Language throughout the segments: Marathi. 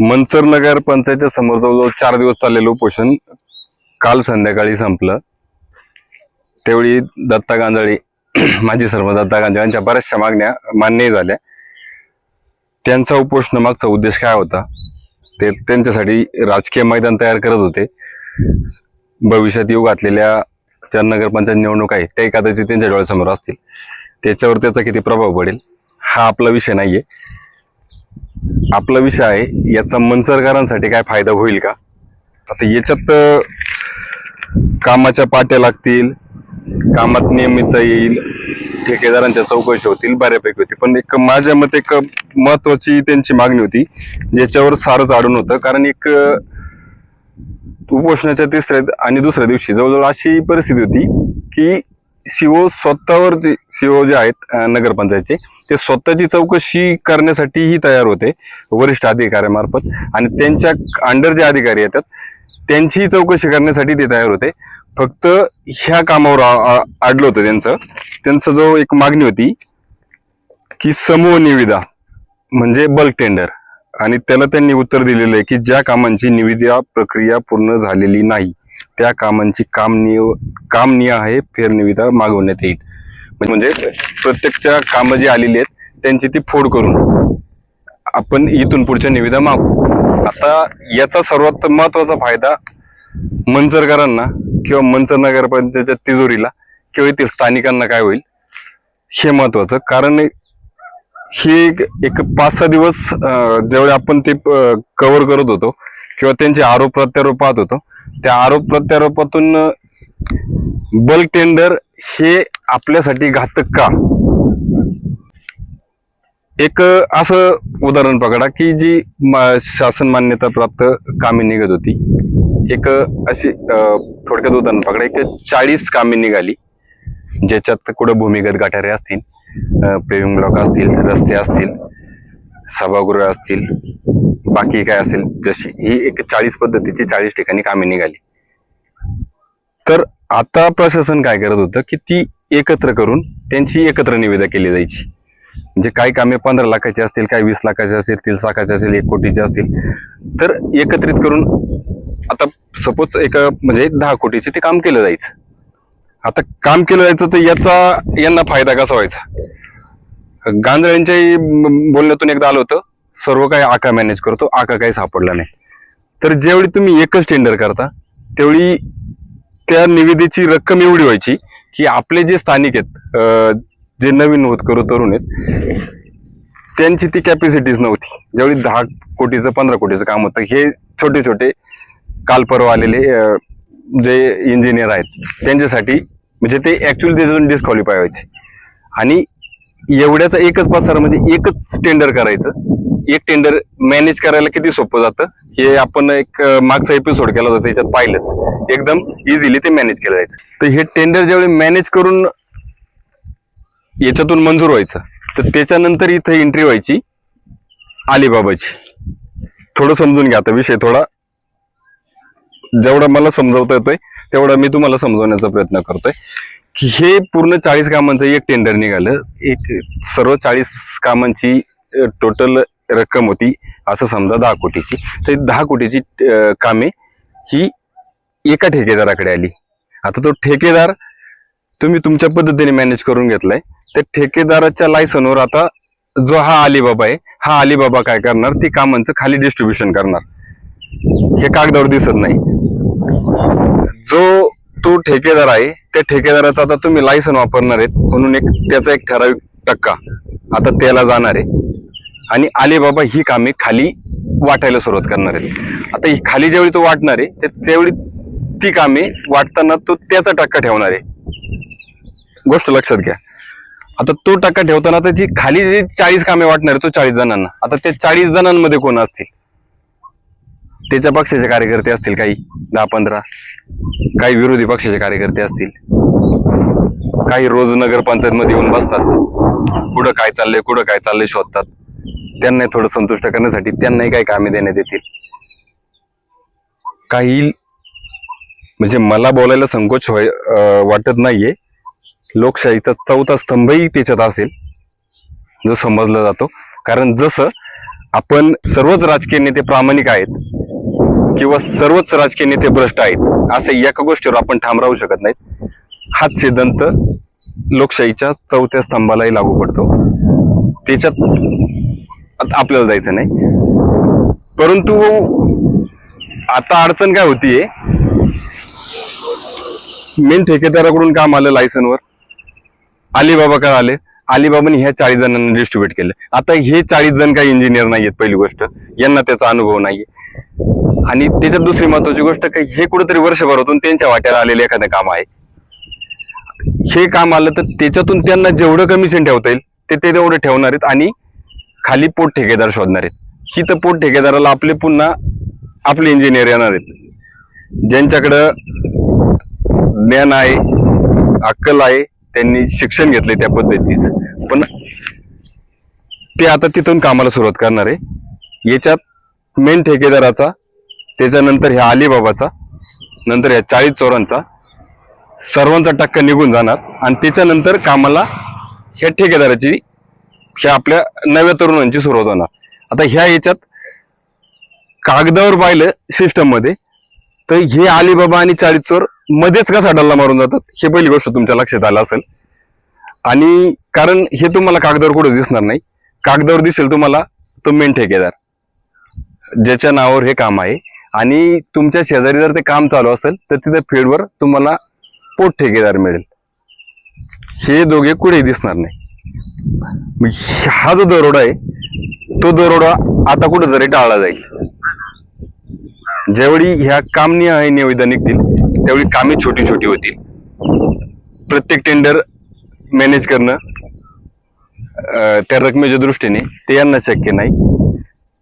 मनसर नगर पंचायतच्या समोर जवळजवळ चार दिवस चाललेलं उपोषण काल संध्याकाळी संपलं. त्यावेळी दत्ता गांजाळी माजी सर्व दत्ता गांजाळे यांच्या बऱ्याचशा मागण्या मान्यही झाल्या. त्यांचा उपोषण मागचा उद्देश काय होता? ते त्यांच्यासाठी राजकीय मैदान तयार करत होते. भविष्यात येऊ घातलेल्या ज्या नगरपंचायत निवडणूक आहे त्या कदाचित त्यांच्या डोळ्यासमोर असतील. त्याच्यावर त्याचा किती प्रभाव पडेल हा आपला विषय नाहीये. आपला विषय आहे याचा मनसरकारांसाठी काय फायदा होईल का? आता याच्यात कामाच्या पाट्या लागतील कामात नियमितता येईल ठेकेदारांच्या चौकशी होतील बऱ्यापैकी होती पण एक माझ्या मते एक महत्वाची त्यांची मागणी होती ज्याच्यावर सारच आढळून होतं. कारण एक उपोषणाच्या तिसऱ्या आणि दुसऱ्या दिवशी जवळजवळ अशी परिस्थिती होती की सीओ स्वतःवर जे सीओ जे आहेत नगरपंचायतचे ते स्वतःची चौकशी करण्यासाठीही तयार होते वरिष्ठ अधिकाऱ्यामार्फत. आणि त्यांच्या अंडर जे अधिकारी येतात त्यांचीही चौकशी करण्यासाठी ते तयार होते. फक्त ह्या कामावर आडलं अडलं होतं त्यांचं. त्यांचं जो एक मागणी होती की समूह निविदा म्हणजे बल्क टेंडर आणि त्याला त्यांनी उत्तर दिलेलं आहे की ज्या कामांची निविदा प्रक्रिया पूर्ण झालेली नाही त्या कामांची काम निय काम फेरनिविदा मागवण्यात येईल. म्हणजे प्रत्येकच्या कामं जी आलेली आहेत त्यांची ती फोड करून आपण इथून पुढच्या निविदा मागू. आता याचा सर्वात महत्त्वाचा फायदा मंचरकरांना किंवा मनसर नगरपंचायतच्या तिजोरीला किंवा येथील स्थानिकांना काय होईल हे महत्वाचं कारण हे एक पाच सहा दिवस जेवढे आपण ते कव्हर करत होतो किंवा त्यांचे आरोप प्रत्यारोप पाहत होतो त्या आरोप प्रत्यारोपातून बल्क टेंडर हे आपल्यासाठी घातक का? एक असं उदाहरण पकडा की जी शासन मान्यता प्राप्त कामे निघत होती. एक अशी थोडक्यात उदाहरण पकडा. एक चाळीस कामे निघाली ज्याच्यात कुठं भूमिगत गाठारे असतील पेविंग ब्लॉक असतील रस्ते असतील सभागृह असतील बाकी काय असेल जशी ही एक चाळीस पद्धतीची चाळीस ठिकाणी कामे निघाली. तर आता प्रशासन काय करत होतं की ती एकत्र करून त्यांची एकत्र निविदा केली जायची. म्हणजे काही कामे पंधरा लाखाची असतील काही वीस लाखाची असतील तीस लाखाची असतील एक कोटीची असतील. तर एकत्रित करून आता सपोज एक म्हणजे दहा कोटीचे ते काम केलं जायचं. आता काम केलं जायचं तर याचा यांना फायदा कसा व्हायचा? गांजळ्यांच्याही बोलण्यातून एकदा आलं होतं सर्व काही आका मॅनेज करतो आका काही सापडला नाही. तर ज्यावेळी तुम्ही एकच टेंडर करता तेवढी त्या निविदेची रक्कम एवढी व्हायची की आपले जे स्थानिक आहेत जे नवीन होत करू तरुण आहेत त्यांची ती कॅपॅसिटीज नव्हती. ज्यावेळी दहा कोटीचं पंधरा कोटीचं काम होतं हे छोटे छोटे काल परवा आलेले जे इंजिनियर आहेत त्यांच्यासाठी म्हणजे ते ऍक्च्युअली त्याच्यातून डिस्क्वालिफाय व्हायचे. आणि एवढ्याचा एकच पसार म्हणजे एकच टेंडर करायचं. एक टेंडर मॅनेज करायला किती सोपं जातं? हे आपण एक मागचा एपिसोड केला होता त्याच्यात पाहिलंच. एकदम इझिली ते मॅनेज केलं जायचं. तर हे टेंडर ज्यावेळी मॅनेज करून याच्यातून मंजूर व्हायचं तर त्याच्यानंतर इथं एंट्री व्हायची अलिबाबाची. थोडं समजून घ्या आता विषय थोडा. जेवढा मला समजवता येतोय तेवढा मी तुम्हाला समजवण्याचा प्रयत्न करतोय. की हे पूर्ण चाळीस कामांचं एक टेंडर निघालं. एक सर्व चाळीस कामांची टोटल रक्कम होती असं समजा दहा कोटीची. तर दहा कोटीची कामे ही एका ठेकेदाराकडे आली. आता तो ठेकेदार तुम्ही तुमच्या पद्धतीने मॅनेज करून घेतलाय. त्या ठेकेदाराच्या लायसनवर आता जो हा अलिबाबा आहे हा अलिबाबा काय करणार? ती कामांचं खाली डिस्ट्रीब्युशन करणार. हे कागदावर दिसत नाही. जो तो ठेकेदार आहे त्या ठेकेदाराचा आता तुम्ही लायसन वापरणार आहेत म्हणून एक त्याचा एक ठराविक टक्का आता त्याला जाणार आहे. आणि अलिबाबा ही कामे खाली वाटायला सुरुवात करणार आहेत. आता ही खाली ज्यावेळी तो वाटणार आहे त्यावेळी ती कामे वाटताना तो त्याचा टक्का ठेवणार आहे. गोष्ट लक्षात घ्या. आता तो टक्का ठेवताना आता जी खाली जे चाळीस कामे वाटणार आहे तो चाळीस जणांना. आता त्या चाळीस जणांमध्ये कोण असतील? त्याच्या पक्षाचे कार्यकर्ते असतील काही दहा पंधरा. काही विरोधी पक्षाचे कार्यकर्ते असतील. काही रोज नगरपंचायत मध्ये येऊन बसतात. कुठं काय चाललंय कुठं काय चाललंय शोधतात. त्यांनाही थोडं संतुष्ट करण्यासाठी त्यांनाही काही कामे देण्यात येतील. काही म्हणजे मला बोलायला संकोच व्हाय वाटत नाहीये. लोकशाहीचा चौथा स्तंभही त्याच्यात असेल जो समजला जातो. कारण जसं आपण सर्वच राजकीय नेते प्रामाणिक आहेत किंवा सर्वच राजकीय नेते भ्रष्ट आहेत असं एका गोष्टीवर आपण ठाम राहू शकत नाहीत. हाच सिद्धांत लोकशाहीच्या चौथ्या स्तंभालाही लागू पडतो. त्याच्यात आपल्याला जायचं नाही. परंतु आता अडचण काय होतीये? मेन ठेकेदाराकडून काम आलं लायसनवर अलिबाबा काय आले? अलिबाबाने ह्या चाळीस जणांना डिस्ट्रीब्युट केलं. आता हे चाळीस जण काही इंजिनियर नाहीयेत पहिली गोष्ट. यांना त्याचा अनुभव नाहीये. आणि त्याच्यात दुसरी महत्वाची गोष्ट काही हे कुठेतरी वर्षभरातून त्यांच्या वाट्याला आलेलं एखादं काम आहे. हे काम आलं तर त्याच्यातून त्यांना जेवढं कमिशन ठेवता येईल ते ते तेवढं ठेवणार आहेत. आणि खाली पोट ठेकेदार शोधणार आहेत. ही तर पोट ठेकेदाराला आपले पुन्हा आपले इंजिनियर येणार आहेत. ज्यांच्याकडं ज्ञान आहे अक्कल आहे त्यांनी शिक्षण घेतले त्या पद्धतीच. पण ते आता तिथून कामाला सुरुवात करणार आहे. याच्यात मेन ठेकेदाराचा त्याच्यानंतर ह्या अलीबाबाचा नंतर ह्या चाळीस चोरांचा सर्वांचा टक्का निघून जाणार. आणि त्याच्यानंतर कामाला ह्या ठेकेदाराची ह्या आपल्या नव्या तरुणांची सुरुवात होणार. आता ह्या याच्यात कागदावर पाहिलं सिस्टममध्ये तर हे अलिबाबा आणि चाळीस चोर मध्येच कसा डल्ला मारून जातात? हे पहिली गोष्ट तुमच्या लक्षात आलं असेल. आणि कारण हे तुम्हाला कागदावर कुठे दिसणार नाही. कागदावर दिसेल तुम्हाला तो मेन ठेकेदार ज्याच्या नावावर हे काम आहे. आणि तुमच्या शेजारी जर ते काम चालू असेल तर तिथे फील्डवर तुम्हाला पोट ठेकेदार मिळेल. हे दोघे कुठेही दिसणार नाही. म्हणजे हा जो दरोडा आहे तो दरोडा आता कुठेतरी टाळला जाईल. ज्यावेळी ह्या कामनिय निवेदन निघतील त्यावेळी कामे छोटी छोटी होतील. प्रत्येक टेंडर मॅनेज करणं त्या रकमेच्या दृष्टीने ते यांना शक्य नाही.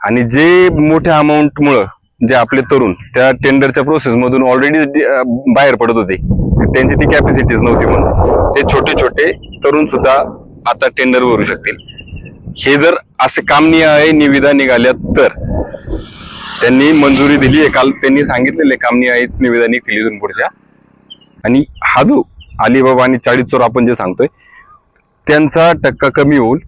आणि जे मोठ्या अमाऊंट मुळे जे आपले तरुण त्या टेंडरच्या प्रोसेस मधून ऑलरेडी बाहेर पडत होते त्यांची ती कॅपॅसिटीज नव्हती म्हणून. ते छोटे छोटे तरुण सुद्धा आता टेंडर भरू शकतील. हे जर असे कामनिय निविदा निघाल्या तर. त्यांनी मंजुरी दिली आहे काल त्यांनी सांगितलेले कामनियाच निविदा निघतील इथून पुढच्या. आणि हा जो अलिबाबा आणि चाळीस चोर आपण जे सांगतोय त्यांचा टक्का कमी होऊन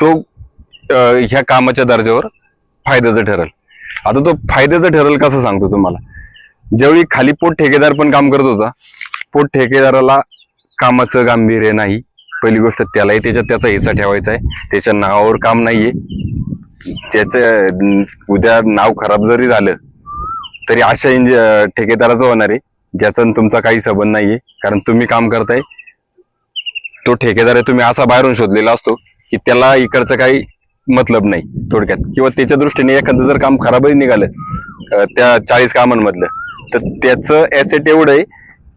तो ह्या कामाच्या दर्जावर फायद्याचं ठरेल. आता तो फायद्याचं ठरेल कसं सांगतो तुम्हाला? ज्यावेळी खाली पोट ठेकेदार पण काम करत होता पोट ठेकेदाराला कामाचं गांभीर्य नाही. पहिली गोष्ट त्यालाही त्याच्यात त्याचा हिस्सा ठेवायचा आहे. त्याच्या नावावर काम नाहीये. ज्याचं उद्या नाव खराब जरी झालं तरी अशा इंज ठेकेदाराचं होणार आहे. ज्याचा तुमचा काही संबंध नाहीये. कारण तुम्ही काम करताय. तो ठेकेदार आहे तुम्ही असा बाहेरून शोधलेला असतो की त्याला इकडचं काही मतलब नाही थोडक्यात. किंवा त्याच्या दृष्टीने एखादं जर काम खराबही निघालं त्या चाळीस कामांमधलं तर त्याचं ऍसेट एवढं आहे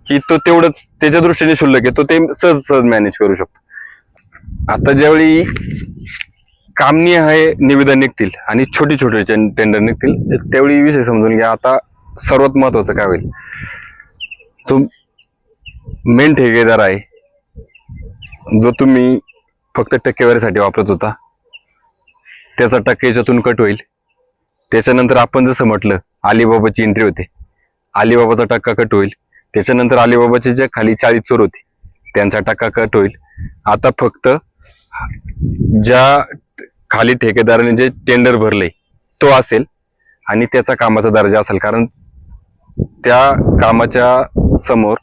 की तो तेवढंच त्याच्या दृष्टीने शुल्लक आहे तो ते सहज सहज मॅनेज करू शकतो. आता ज्यावेळी कामनीय आहे निवेदन निघतील आणि छोटे छोटे टेंडर निघतील त्यावेळी विषय समजून घ्या आता सर्वात महत्वाचं काय होईल? जो मेन ठेकेदार आहे जो तुम्ही फक्त टक्केवारीसाठी वापरत होता त्याचा टक्के याच्यातून कट होईल. त्याच्यानंतर आपण जसं म्हटलं अलिबाबाची एंट्री होते. अलिबाबाचा टक्का कट होईल. त्याच्यानंतर अलिबाबाचे जे खाली चाळीस चोर होते त्यांचा टक्का कट होईल. आता फक्त ज्या खाली ठेकेदाराने जे टेंडर भरले तो असेल आणि त्याचा कामाचा दर्जा असेल. कारण त्या कामाच्या समोर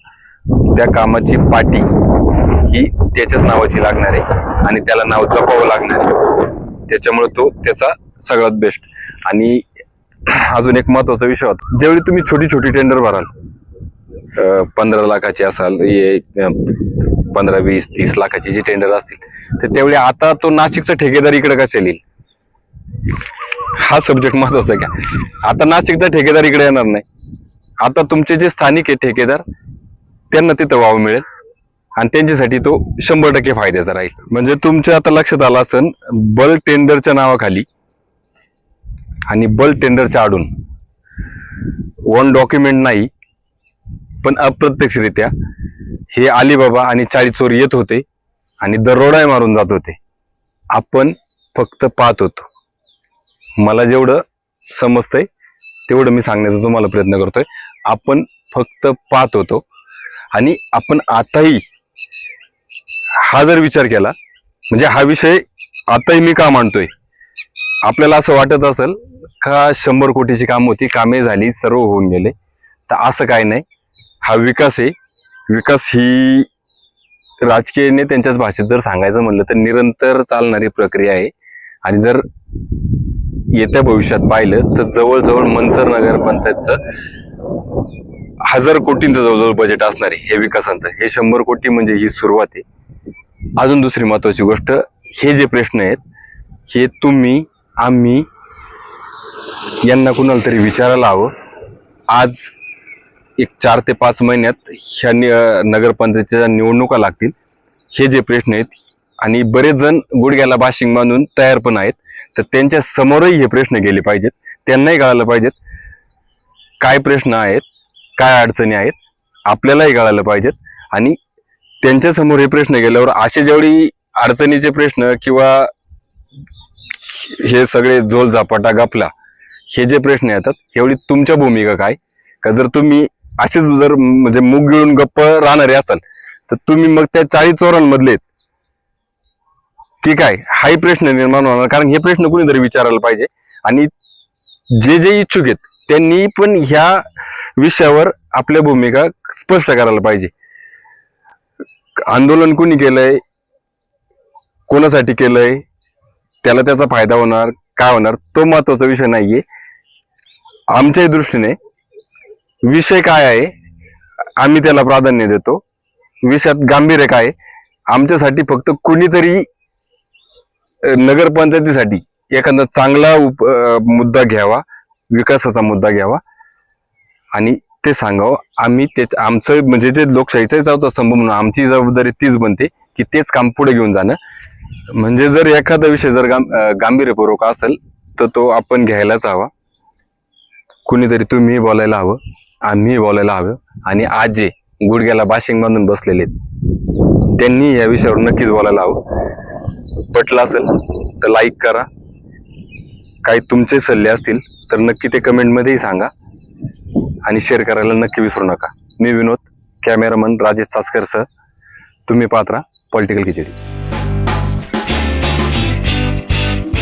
त्या कामाची पाटी ही त्याच्याच नावाची लागणार आहे आणि त्याला नाव जपावं लागणार आहे. त्याच्यामुळे तो त्याचा सगळ्यात बेस्ट आणि अजून एक महत्त्वाचा विषय होता. ज्यावेळी तुम्ही छोटी छोटी टेंडर भराल पंधरा लाखाची असाल पंधरा वीस तीस लाखाची जी टेंडर असतील तर त्यावेळी आता तो नाशिकचा ठेकेदार इकडे कसे येईल? हा सब्जेक्ट महत्त्वाचा घ्या आता नाशिकचा ठेकेदार इकडे येणार नाही. आता तुमचे जे स्थानिक आहे ठेकेदार त्यांना तिथं वाव मिळेल आणि त्यांच्यासाठी तो शंभर टक्के फायद्याचा राहील. म्हणजे तुमच्या आता लक्षात आलं असन बल्क टेंडरच्या नावाखाली आणि बल्क टेंडरच्या आडून. वन डॉक्युमेंट नाही पण अप्रत्यक्षरित्या हे अलिबाबा आणि चाळी चोर येत होते आणि दरोडाय मारून जात होते. आपण फक्त पाहत होतो. मला जेवढं समजतंय तेवढं मी सांगण्याचा तुम्हाला प्रयत्न करतोय. आपण फक्त पाहत होतो. आणि आपण आताही हा जर विचार केला म्हणजे हा विषय आताही मी का मांडतोय? आपल्याला असं वाटत असेल का शंभर कोटीची काम होती कामे झाली सर्व होऊन गेले. तर असं काय नाही. हा विकास आहे. विकास ही राजकीयने त्यांच्याच भाषेत जर सांगायचं म्हणलं तर निरंतर चालणारी प्रक्रिया आहे. आणि जर येत्या भविष्यात पाहिलं तर जवळजवळ मनसर पंचायतचं हजार कोटींचं जवळजवळ बजेट असणार आहे हे विकासांचं. हे शंभर कोटी म्हणजे ही सुरुवात आहे. अजून दुसरी महत्वाची गोष्ट हे जे प्रश्न आहेत हे तुम्ही आम्ही यांना कुणाला तरी विचारायला हवं. आज एक चार ते पाच महिन्यात ह्या नगरपंचायतीच्या निवडणुका लागतील. हे जे प्रश्न आहेत आणि बरेच जण गुडघ्याला भाषिंग बांधून तयार पण आहेत. तर त्यांच्या समोरही हे प्रश्न गेले पाहिजेत. त्यांनाही कळायला पाहिजेत. काय प्रश्न आहेत काय अडचणी आहेत आपल्यालाही कळायला पाहिजेत. आणि त्यांच्यासमोर हे प्रश्न गेल्यावर असे जेवढी अडचणीचे प्रश्न किंवा हे सगळे झोल झापाटा गपला हे जे प्रश्न येतात एवढी तुमच्या भूमिका काय? का जर तुम्ही असेच जर म्हणजे मूग गिळून गप्प राहणारे असाल तर तुम्ही मग त्या चाळीस चोरांमधले आहेत. की काय हाही प्रश्न निर्माण होणार कारण हे प्रश्न कुणीतरी विचारायला पाहिजे. आणि जे जे इच्छुक आहेत त्यांनी पण ह्या विषयावर आपल्या भूमिका स्पष्ट करायला पाहिजे. आंदोलन कुणी केलंय? कोणासाठी केलंय? त्याला त्याचा फायदा होणार काय होणार? तो महत्त्वाचा विषय नाहीये. आमच्याही दृष्टीने विषय काय आहे? आम्ही त्याला प्राधान्य देतो. विषयात गांभीर्य काय आमच्यासाठी फक्त कुणीतरी नगरपंचायतीसाठी एखादा चांगला उप मुद्दा घ्यावा विकासाचा मुद्दा घ्यावा आणि ते सांगावं. आम्ही ते आमचं म्हणजे जे लोकशाहीचा चौथा स्तंभ म्हणून आमची जबाबदारी तीच बनते की तेच काम पुढे घेऊन जाणं. म्हणजे जर एखादा विषय जर गां- गांभीर्यपूर्वक असेल तर तो आपण घ्यायलाच हवा. कुणीतरी तुम्ही बोलायला हवं आम्ही बोलायला हवं आणि आज जे गुडघ्याला बाशिंग बांधून बसलेले आहेत, त्यांनी या विषयावर नक्कीच बोलायला हवं. पटलं असेल तर लाईक करा. काही तुमचे सल्ले असतील तर नक्की ते कमेंटमध्येही सांगा. आणि शेअर करायला नक्की विसरू नका. मी विनोद कॅमेरामन राजेश सासकरसह तुम्ही पात्रा पॉलिटिकल खिचडी